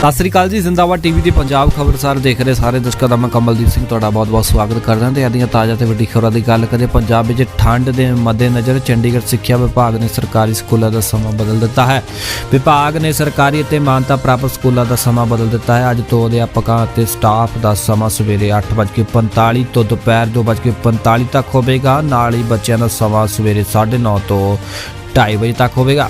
ਸਤਿ ਸ੍ਰੀ ਅਕਾਲ ਜੀ, ਜ਼ਿੰਦਾਬਾਦ ਟੀਵੀ ਤੇ ਪੰਜਾਬ ਖਬਰਸਾਰ ਦੇਖ ਰਹੇ ਸਾਰੇ ਦਰਸ਼ਕਾਂ ਦਾ ਮੈਂ ਕਮਲਦੀਪ ਸਿੰਘ ਤੁਹਾਡਾ ਬਹੁਤ-ਬਹੁਤ ਸਵਾਗਤ ਕਰਦਾ ਹਾਂ ਤੇ ਆਦੀਆਂ ਤਾਜ਼ਾ ਤੇ ਵੱਡੀ ਖਬਰਾਂ ਦੀ ਗੱਲ ਕਰੀਏ, ਪੰਜਾਬ ਵਿੱਚ ਠੰਡ ਦੇ ਮੱਦੇਨਜ਼ਰ ਚੰਡੀਗੜ੍ਹ ਸਿੱਖਿਆ ਵਿਭਾਗ ਨੇ ਸਰਕਾਰੀ ਸਕੂਲਾਂ ਦਾ ਸਮਾਂ ਬਦਲ ਦਿੱਤਾ ਹੈ। ਵਿਭਾਗ ਨੇ ਸਰਕਾਰੀ ਅਤੇ ਮਾਨਤਾ ਪ੍ਰਾਪਤ ਸਕੂਲਾਂ ਦਾ ਸਮਾਂ ਬਦਲ ਦਿੱਤਾ ਹੈ। ਅੱਜ ਤੋਂ ਅਧਿਆਪਕਾਂ ਅਤੇ ਸਟਾਫ ਦਾ ਸਮਾਂ ਸਵੇਰੇ 8:45 ਤੋਂ ਦੁਪਹਿਰ 2:45 ਤੱਕ ਹੋਵੇਗਾ। ਨਾਲ ਹੀ ਬੱਚਿਆਂ ਦਾ ਸਮਾਂ ਸਵੇਰੇ 9:30 ਤੋਂ 2:30 ਵਜੇ ਤੱਕ ਹੋਵੇਗਾ।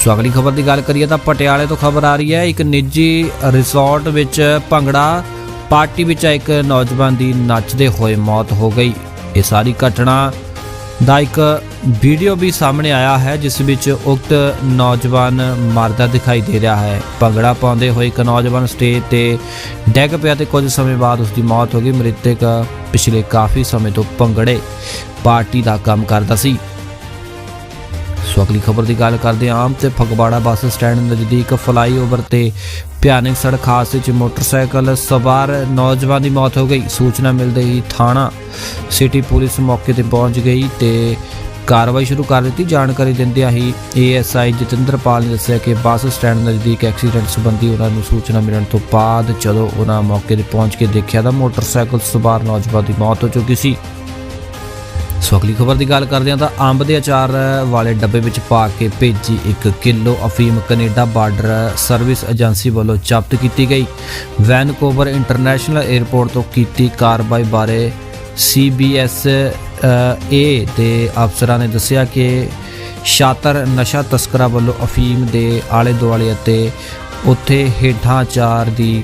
ਸੋ ਅਗਲੀ ਖਬਰ ਦੀ ਗੱਲ ਕਰੀਏ ਤਾਂ ਪਟਿਆਲੇ ਤੋਂ ਖਬਰ ਆ ਰਹੀ ਹੈ, ਇੱਕ ਨਿੱਜੀ ਰਿਜ਼ੋਰਟ ਵਿੱਚ ਭੰਗੜਾ ਪਾਰਟੀ ਵਿੱਚ ਇੱਕ ਨੌਜਵਾਨ ਦੀ ਨੱਚਦੇ ਹੋਏ ਮੌਤ ਹੋ ਗਈ। ਇਹ ਸਾਰੀ ਘਟਨਾ ਦਾ ਇੱਕ ਵੀਡੀਓ ਵੀ ਸਾਹਮਣੇ ਆਇਆ ਹੈ, ਜਿਸ ਵਿੱਚ ਉਕਤ ਨੌਜਵਾਨ ਮਰਦਾ ਦਿਖਾਈ ਦੇ ਰਿਹਾ ਹੈ। ਭੰਗੜਾ ਪਾਉਂਦੇ ਹੋਏ ਇੱਕ ਨੌਜਵਾਨ ਸਟੇਜ ਤੇ ਡੈਗ ਪਿਆ ਤੇ ਕੁਝ ਸਮੇਂ ਬਾਅਦ ਉਸ ਦੀ ਮੌਤ ਹੋ ਗਈ। ਮ੍ਰਿਤਕ ਪਿਛਲੇ ਕਾਫੀ ਸਮੇਂ ਤੋਂ ਭੰਗੜੇ ਪਾਰਟੀ ਦਾ ਕੰਮ ਕਰਦਾ ਸੀ। ਸੋ ਅਗਲੀ ਖਬਰ ਦੀ ਗੱਲ ਕਰਦੇ ਹਾਂ। ਆਮ ਤੇ ਫਗਵਾੜਾ ਬੱਸ ਸਟੈਂਡ ਨਜ਼ਦੀਕ ਫਲਾਈਓਵਰ ਤੇ ਭਿਆਨਕ ਸੜਕ ਹਾਦਸੇ 'ਚ ਮੋਟਰਸਾਈਕਲ ਸਵਾਰ ਨੌਜਵਾਨ ਦੀ ਮੌਤ ਹੋ ਗਈ। ਸੂਚਨਾ ਮਿਲਦੇ ਹੀ ਥਾਣਾ ਸਿਟੀ ਪੁਲਿਸ ਮੌਕੇ ਤੇ ਪਹੁੰਚ ਗਈ ਤੇ ਕਾਰਵਾਈ ਸ਼ੁਰੂ ਕਰ ਦਿੱਤੀ। ਜਾਣਕਾਰੀ ਦਿੰਦਿਆਂ ਹੀ ਏਐਸਆਈ ਜਤਿੰਦਰਪਾਲ ਨੇ ਦੱਸਿਆ ਕਿ ਬੱਸ ਸਟੈਂਡ ਨਜ਼ਦੀਕ ਐਕਸੀਡੈਂਟ ਸੰਬੰਧੀ ਉਹਨਾਂ ਨੂੰ ਸੂਚਨਾ ਮਿਲਣ ਤੋਂ ਬਾਅਦ ਜਦੋਂ ਉਹਨਾਂ ਮੌਕੇ ਤੇ ਪਹੁੰਚ ਕੇ ਦੇਖਿਆ ਤਾਂ ਮੋਟਰਸਾਈਕਲ ਸਵਾਰ ਨੌਜਵਾਨ ਦੀ ਮੌਤ ਹੋ ਚੁੱਕੀ ਸੀ। ਸੋ ਅਗਲੀ ਖਬਰ ਦੀ ਗੱਲ ਕਰਦੇ ਹਾਂ ਤਾਂ ਅੰਬ ਦੇ ਅਚਾਰ ਵਾਲੇ ਡੱਬੇ ਵਿੱਚ ਪਾ ਕੇ ਭੇਜੀ 1 ਕਿਲੋ ਅਫੀਮ ਕੈਨੇਡਾ ਬਾਰਡਰ ਸਰਵਿਸ ਏਜੰਸੀ ਵੱਲੋਂ ਜ਼ਬਤ ਕੀਤੀ ਗਈ। ਵੈਨਕੂਵਰ ਇੰਟਰਨੈਸ਼ਨਲ 에ਅਰਪੋਰਟ ਤੋਂ ਕੀਤੀ ਕਾਰਵਾਈ ਬਾਰੇ ਸੀਬੀਐਸ ਏ ਦੇ ਅਫਸਰਾਂ ਨੇ ਦੱਸਿਆ ਕਿ ਸ਼ਾਤਰ ਨਸ਼ਾ ਤਸਕਰਾਂ ਵੱਲੋਂ ਅਫੀਮ ਦੇ ਆਲੇ ਦੁਆਲੇ ਅਤੇ ਉੱਥੇ ਹੇਠਾਂ ਅਚਾਰ ਦੀ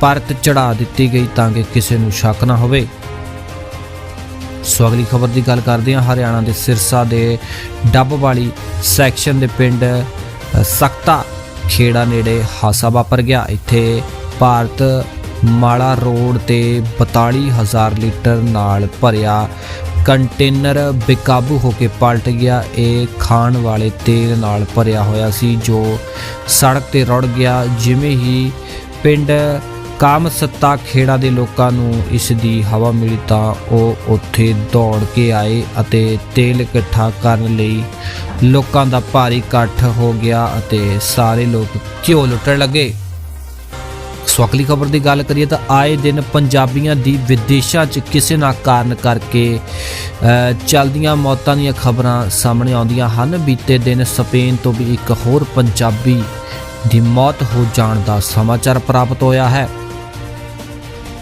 ਪਰਤ ਚੜਾ ਦਿੱਤੀ ਗਈ ਤਾਂ ਕਿ ਕਿਸੇ ਨੂੰ ਸ਼ੱਕ ਨਾ ਹੋਵੇ। ਸੋ ਅਗਲੀ ਖਬਰ ਦੀ ਗੱਲ ਕਰਦੇ ਹਾਂ ਹਰਿਆਣਾ ਦੇ ਸਿਰਸਾ ਦੇ ਡੱਬ ਵਾਲੀ ਸੈਕਸ਼ਨ ਦੇ ਪਿੰਡ ਅ, ਖੇੜਾ ਨੇੜੇ ਹਾਸਾ ਵਾਪਰ ਗਿਆ। ਇੱਥੇ ਭਾਰਤ ਮਾਲਾ ਰੋਡ ਤੇ 42000 ਲੀਟਰ ਨਾਲ ਭਰਿਆ ਕੰਟੇਨਰ ਬੇਕਾਬੂ ਹੋ ਕੇ ਪਲਟ ਗਿਆ। ਇਹ ਖਾਣ ਵਾਲੇ ਤੇਲ ਨਾਲ ਭਰਿਆ ਹੋਇਆ ਸੀ ਜੋ ਸੜਕ ਤੇ ਰੁੜ ਗਿਆ ਜਿਵੇਂ ਹੀ ਪਿੰਡ ਕਾਮ ਸੱਤਾ ਖੇੜਾ ਦੇ ਲੋਕਾਂ ਨੂੰ ਇਸ ਦੀ ਹਵਾ ਮਿਲੀ ਤਾਂ ਉਹ ਉੱਥੇ ਦੌੜ ਕੇ ਆਏ ਅਤੇ ਤੇਲ ਇਕੱਠਾ ਕਰਨ ਲਈ ਲੋਕਾਂ ਦਾ ਭਾਰੀ ਇਕੱਠ ਹੋ ਗਿਆ ਅਤੇ ਸਾਰੇ ਲੋਕ ਘਿਓ ਲੁੱਟਣ ਲੱਗੇ। ਸੋ ਅਗਲੀ ਖਬਰ ਦੀ ਗੱਲ ਕਰੀਏ ਤਾਂ ਆਏ ਦਿਨ ਪੰਜਾਬੀਆਂ ਦੀ ਵਿਦੇਸ਼ਾਂ 'ਚ ਕਿਸੇ ਨਾ ਕਾਰਨ ਕਰਕੇ ਅ, ਚੱਲਦੀਆਂ ਮੌਤਾਂ ਦੀਆਂ ਖਬਰਾਂ ਸਾਹਮਣੇ ਆਉਂਦੀਆਂ ਹਨ। ਬੀਤੇ ਦਿਨ ਸਪੇਨ ਤੋਂ ਵੀ ਇੱਕ ਹੋਰ ਪੰਜਾਬੀ ਦੀ ਮੌਤ ਹੋ ਜਾਣ ਦਾ ਸਮਾਚਾਰ ਪ੍ਰਾਪਤ ਹੋਇਆ ਹੈ।